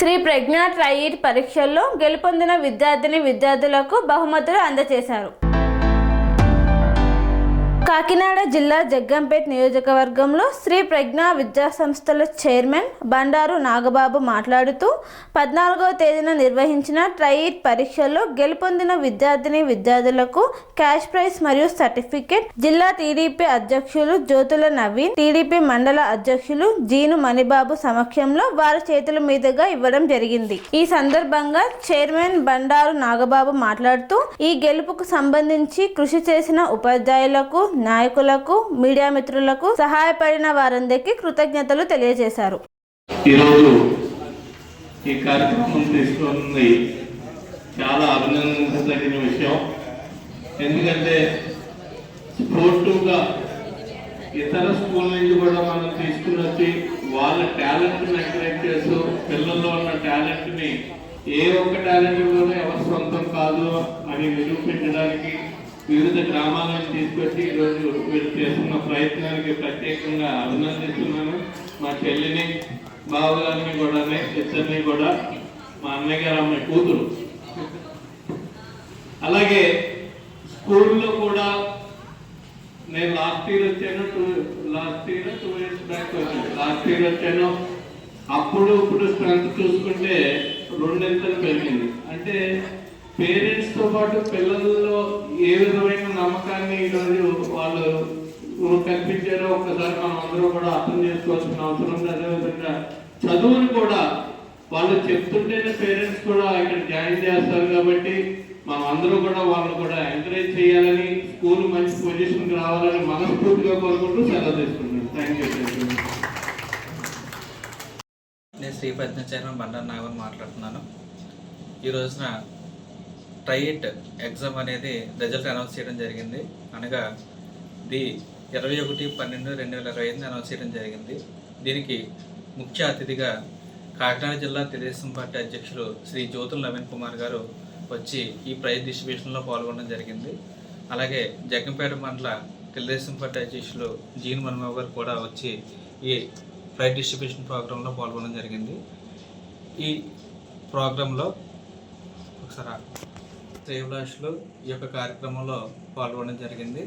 శ్రీ ప్రజ్ఞా trait పరీక్షల్లో గెలుపొందిన విద్యార్థిని విద్యార్థులకు బహుమతులు అందజేశారు. కాకినాడ జిల్లా జగ్గంపేట్ నియోజకవర్గంలో శ్రీ ప్రజ్ఞా విద్యా సంస్థల చైర్మన్ బండారు నాగబాబు మాట్లాడుతూ పద్నాలుగవ తేదీన నిర్వహించిన ట్రయిట్ పరీక్షల్లో గెలుపొందిన విద్యార్థిని విద్యార్థులకు క్యాష్ ప్రైజ్ మరియు సర్టిఫికేట్ జిల్లా టీడీపీ అధ్యక్షులు జ్యోతుల నవీన్ టీడీపీ మండల అధ్యక్షులు జీను మణిబాబు సమక్షంలో వారి చేతుల మీదుగా ఇవ్వడం జరిగింది. ఈ సందర్భంగా చైర్మన్ బండారు నాగబాబు మాట్లాడుతూ ఈ గెలుపుకు సంబంధించి కృషి చేసిన ఉపాధ్యాయులకు నాయకులకు మీడియా మిత్రులకు సహాయపడిన వారందరికీ కృతజ్ఞతలు తెలియజేశారు. ఈరోజు ఈ కార్యక్రమం తీసుకుంది చాలా అభినందించదగిన విషయం. ఎందుకంటే స్పోర్టివ్గా ఇతర స్కూల్ నుంచి కూడా మనం తీసుకుని వచ్చి వాళ్ళ టాలెంట్ని ఎంకరేజ్ చేస్తూ పిల్లల్లో ఉన్న టాలెంట్ని ఏ ఒక్క టాలెంట్ కూడా ఎవరు సొంతం కాదు అని నిరూపించడానికి వివిధ గ్రామాలను తీసుకొచ్చి ఈరోజు వీళ్ళు చేస్తున్న ప్రయత్నానికి ప్రత్యేకంగా అభినందిస్తున్నాను. మా చెల్లిని బావగారిని కూడా ఇద్దరిని కూడా మా అన్నయ్య గారు అమ్మాయి కూతురు. అలాగే స్కూల్లో కూడా నేను లాస్ట్ ఇయర్ వచ్చాను two last year two years back వచ్చాను. లాస్ట్ ఇయర్ వచ్చాను. అప్పుడు ఇప్పుడు స్ట్రెంత్ చూసుకుంటే రెండింతలు పెరిగింది. అంటే పేరెంట్స్తో పాటు పిల్లల్లో ఏ విధమైన నమ్మకాన్ని ఈరోజు వాళ్ళు కల్పించారో ఒక్కసారి మనం అందరూ కూడా అర్థం చేసుకోవాల్సిన అవసరం ఉంది. అదేవిధంగా చదువుని కూడా వాళ్ళు చెప్తుంటేనే పేరెంట్స్ కూడా ఇక్కడ జాయిన్ చేస్తారు కాబట్టి మనం అందరూ కూడా వాళ్ళు కూడా ఎంకరేజ్ చేయాలని స్కూల్ మంచి పొజిషన్కి రావాలని మనస్ఫూర్తిగా కోరుకుంటూ సెలవు తీసుకుంటున్నాను. థ్యాంక్ యూ నేను శ్రీ ప్రజ్ఞ బండారు నాగన్ మాట్లాడుతున్నాను. ఈ రోజున ట్రైట్ ఎగ్జామ్ అనేది రిజల్ట్ అనౌన్స్ చేయడం జరిగింది. అనగా ది ఇరవై ఒకటి పన్నెండు రెండు వేల ఇరవై ఐదుని అనౌన్స్ చేయడం జరిగింది. దీనికి ముఖ్య అతిథిగా కాకినాడ జిల్లా తెలుగుదేశం పార్టీ అధ్యక్షులు శ్రీ జ్యోతుల నవీన్ కుమార్ గారు వచ్చి ఈ ప్రైజ్ డిస్ట్రిబ్యూషన్లో పాల్గొనడం జరిగింది. అలాగే జగ్గంపేట మండల తెలుగుదేశం పార్టీ అధ్యక్షులు జీన్ మన్మోహన్ గారు కూడా వచ్చి ఈ ప్రైజ్ డిస్ట్రిబ్యూషన్ ప్రోగ్రాంలో పాల్గొనడం జరిగింది. ఈ ప్రోగ్రాంలో ఒకసారి శ్రేయభిలాషులు ఈ యొక్క కార్యక్రమంలో పాల్గొనడం జరిగింది.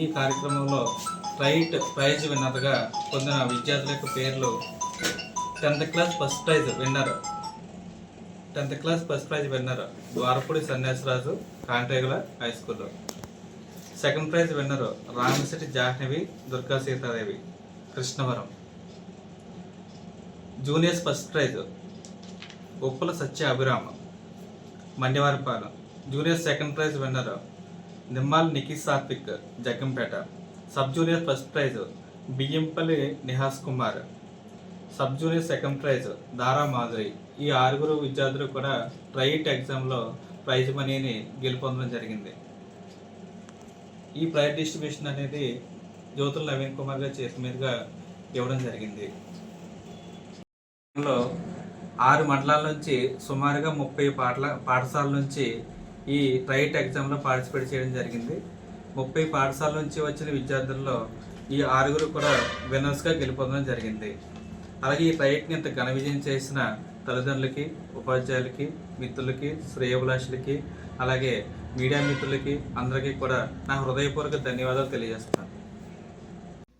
ఈ కార్యక్రమంలో రైట్ ప్రైజ్ విన్నర్గా పొందిన విద్యార్థుల యొక్క పేర్లు tenth class first prize winner tenth class first prize winner Dwarapudi Sanyasiraju Kantegula high స్కూల్లో. Second prize winner Ramasetti Jahnavi Durga Seethadevi Krishnavaram. Juniors first prize Uppala Satya Abhirama. Mandyavaripalem junior second prize winner Nimmal Nikhi Satvik Jaggampeta. Sub junior first prize Biyyampalli Nihas Kumar. Sub junior second prize Dara Madhuri. ఈ ఆరుగురు విద్యార్థులు కూడా trait ఎగ్జామ్లో praise మనీని గెలుపొందడం జరిగింది. ఈ prize distribution అనేది జ్యోతుల నవీన్ కుమార్ గారి చేతి మీదుగా ఇవ్వడం జరిగింది. లో ఆరు మండలాల నుంచి సుమారుగా ముప్పై పాటల పాఠశాల నుంచి ఈ ట్రైట్ ఎగ్జామ్లో పార్టిసిపేట్ చేయడం జరిగింది. ముప్పై పాఠశాల నుంచి వచ్చిన విద్యార్థుల్లో ఈ ఆరుగురు కూడా విన్నర్స్గా గెలుపొందడం జరిగింది. అలాగే ఈ ట్రైట్ని ఇంత ఘన విజయం చేసిన తల్లిదండ్రులకి ఉపాధ్యాయులకి మిత్రులకి శ్రేయభిలాషులకి అలాగే మీడియా మిత్రులకి అందరికీ కూడా నా హృదయపూర్వక ధన్యవాదాలు తెలియజేస్తున్నాను.